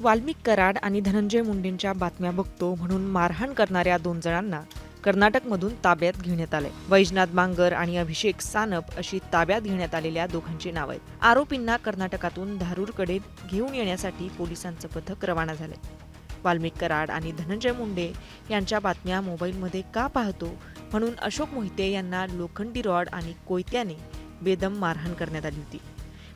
वाल्मिक कराड आणि धनंजय मुंडेंच्या बातम्या बघतो म्हणून मारहाण करणाऱ्या दोन जणांना कर्नाटकमधून ताब्यात घेण्यात आले वैजनाथ बांगर आणि अभिषेक सानप अशी ताब्यात घेण्यात आलेल्या दोघांची नाव आहेत. आरोपींना कर्नाटकातून धारूरकडे घेऊन येण्यासाठी पोलिसांचं पथक रवाना झाले वाल्मिक कराड आणि धनंजय मुंडे यांच्या बातम्या मोबाईलमध्ये का पाहतो म्हणून अशोक मोहिते यांना लोखंडी रॉड आणि कोयत्याने बेदम मारहाण करण्यात आली होती.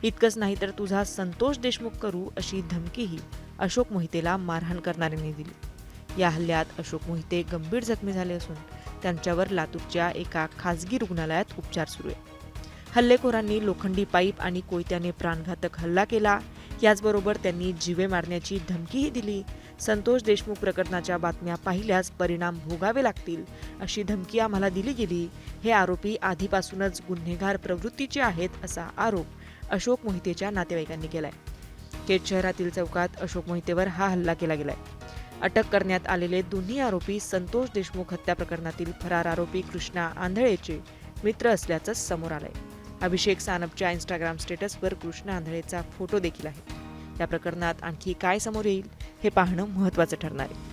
इतकंच नाही तर तुझा संतोष देशमुख करू अशी धमकीही अशोक मोहितेला मारहाण करणाऱ्यांनी दिली. या हल्ल्यात अशोक मोहिते गंभीर जखमी झाले असून त्यांच्यावर लातूरच्या एका खासगी रुग्णालयात उपचार सुरू आहे हल्लेखोरांनी लोखंडी पाईप आणि कोयत्याने प्राणघातक हल्ला केला. याचबरोबर त्यांनी जीवे मारण्याची धमकीही दिली. संतोष देशमुख प्रकरणाच्या बातम्या पाहिल्यास परिणाम भोगावे लागतील अशी धमकी आम्हाला दिली गेली. हे आरोपी आधीपासूनच गुन्हेगार प्रवृत्तीचे आहेत असा आरोप अशोक मोहितेच्या नातेवाईकांनी केलाय. केट शहरातील चौकात अशोक मोहितेवर हा हल्ला केला गेलाय. अटक करण्यात आलेले दोन्ही आरोपी संतोष देशमुख हत्या प्रकरणातील फरार आरोपी कृष्णा आंधळेचे मित्र असल्याचं समोर आलंय. अभिषेक सानपच्या इंस्टाग्राम स्टेटसवर कृष्णा आंधळेचा फोटो देखील आहे. या प्रकरणात आणखी काय समोर येईल हे पाहणं महत्त्वाचं ठरणार आहे.